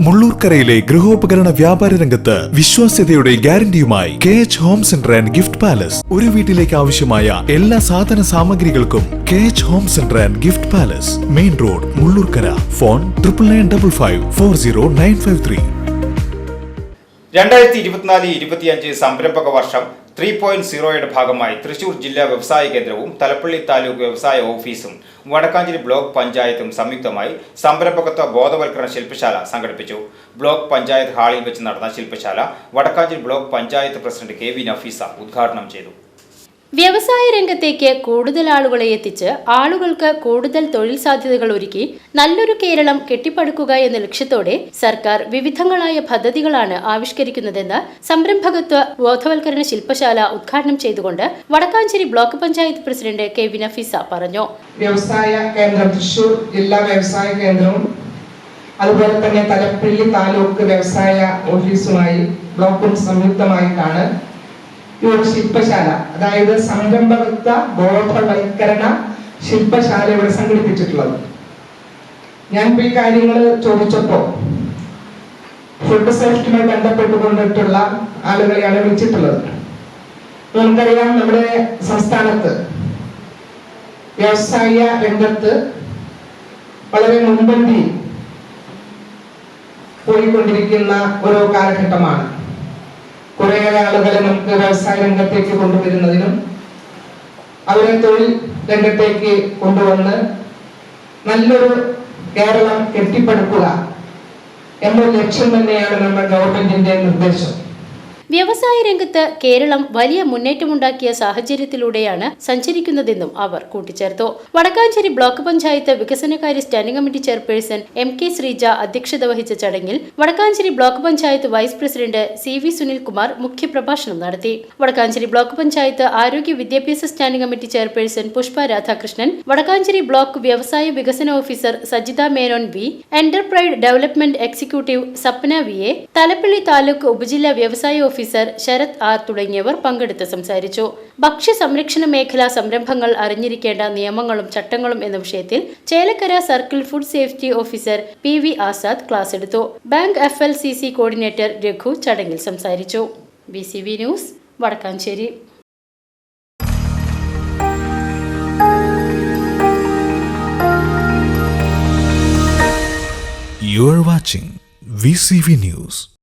മുള്ളൂർക്കരയിലെ ഗൃഹോപകരണ വ്യാപാര രംഗത്ത് വിശ്വാസ്യതയുടെ ഗ്യാരണ്ടിയുമായി K H home centre and gift palace ഒരു വീട്ടിലേക്ക് ആവശ്യമായ എല്ലാ സാധന സാമഗ്രികൾക്കും K H home centre and gift palace main road Mullurkara. Phone triple nine double five four zero nine five three രണ്ടായിരത്തി ഇരുപത്തിനാല് ഇരുപത്തിയഞ്ച് സംരംഭക വർഷം ത്രീ പോയിന്റ് സീറോയുടെ ഭാഗമായി തൃശൂർ ജില്ലാ വ്യവസായ കേന്ദ്രവും തലപ്പള്ളി താലൂക്ക് വ്യവസായ ഓഫീസും വടക്കാഞ്ചേരി ബ്ലോക്ക് പഞ്ചായത്തും സംയുക്തമായി സംരംഭകത്വ ബോധവൽക്കരണ ശില്പശാല സംഘടിപ്പിച്ചു. ബ്ലോക്ക് പഞ്ചായത്ത് ഹാളിൽ വെച്ച് നടന്ന ശില്പശാല Vadakkanchery block panchayat president K V Nafeesa ഉദ്ഘാടനം ചെയ്തു. വ്യവസായ രംഗത്തേക്ക് കൂടുതൽ ആളുകളെ എത്തിച്ച് ആളുകൾക്ക് കൂടുതൽ തൊഴിൽ സാധ്യതകൾ ഒരുക്കി നല്ലൊരു കേരളം കെട്ടിപ്പടുക്കുക എന്ന ലക്ഷ്യത്തോടെ സർക്കാർ വിവിധങ്ങളായ പദ്ധതികളാണ് ആവിഷ്കരിക്കുന്നതെന്ന് സംരംഭകത്വ ബോധവൽക്കരണ ശില്പശാല ഉദ്ഘാടനം ചെയ്തുകൊണ്ട് Vadakkanchery block panchayat president K V Nafeesa പറഞ്ഞു. വ്യവസായ കേന്ദ്രം തൃശൂർ ജില്ലാ വ്യവസായ കേന്ദ്രവും അതുപോലെ തന്നെ തലപ്പള്ളി താലൂക്ക് വ്യവസായ ഓഫീസുമായി ബ്ലോക്കും സംയുക്തമായിട്ടാണ് ഈ ഒരു ശില്പശാല. അതായത് സംരംഭകത്വ ബോധവൽക്കരണ ശില്പശാല ഇവിടെ സംഘടിപ്പിച്ചിട്ടുള്ളത്. ഞാൻ ഈ കാര്യങ്ങൾ ചോദിച്ചപ്പോ ഫുഡ് സേഫ്റ്റിയുമായി ബന്ധപ്പെട്ടുകൊണ്ടിട്ടുള്ള ആളുകളെയാണ് വിളിച്ചിട്ടുള്ളത്. നമുക്കറിയാം നമ്മുടെ സംസ്ഥാനത്ത് വ്യവസായ രംഗത്ത് വളരെ മുൻപന്തി പോയിക്കൊണ്ടിരിക്കുന്ന ഒരു കാലഘട്ടമാണ്. കുറേയേറെ ആളുകളെ നമുക്ക് വ്യവസായ രംഗത്തേക്ക് കൊണ്ടുവരുന്നതിനും അവരെ തൊഴിൽ രംഗത്തേക്ക് കൊണ്ടുവന്ന് നല്ലൊരു കേരളം കെട്ടിപ്പടുക്കുക എന്നൊരു ലക്ഷ്യം തന്നെയാണ് നമ്മുടെ ഗവൺമെന്റിന്റെ നിർദ്ദേശം. വ്യവസായ രംഗത്ത് കേരളം വലിയ മുന്നേറ്റമുണ്ടാക്കിയ സാഹചര്യത്തിലൂടെയാണ് സഞ്ചരിക്കുന്നതെന്നും അവർ കൂട്ടിച്ചേർത്തു. വടക്കാഞ്ചേരി ബ്ലോക്ക് പഞ്ചായത്ത് വികസനകാര്യ standing committee chairperson M K Sreeja അധ്യക്ഷത വഹിച്ച ചടങ്ങിൽ Vadakkanchery block panchayat vice president C V Sunilkumar മുഖ്യപ്രഭാഷണം നടത്തി. വടക്കാഞ്ചേരി ബ്ലോക്ക് പഞ്ചായത്ത് ആരോഗ്യ വിദ്യാഭ്യാസ standing committee chairperson Pushpa Radhakrishnan Vadakkanchery block വ്യവസായ വികസന officer Sajitha Menon V enterprise development executive Sapna V A Thalappilly taluk ഉപജില്ലാ വ്യവസായ ഓഫീസർ ശരത് ആർ തുടങ്ങിയവർ പങ്കെടുത്ത് സംസാരിച്ചു. ഭക്ഷ്യ സംരക്ഷണ മേഖലാ സംരംഭങ്ങൾ അറിഞ്ഞിരിക്കേണ്ട നിയമങ്ങളും ചട്ടങ്ങളും എന്ന വിഷയത്തിൽ Chelakkara circle food safety officer P V Azad class എടുത്തു. Bank F L C C coordinator Raghu ചടങ്ങിൽ സംസാരിച്ചു. B C V news Vadakkanchery. You are watching VCV News.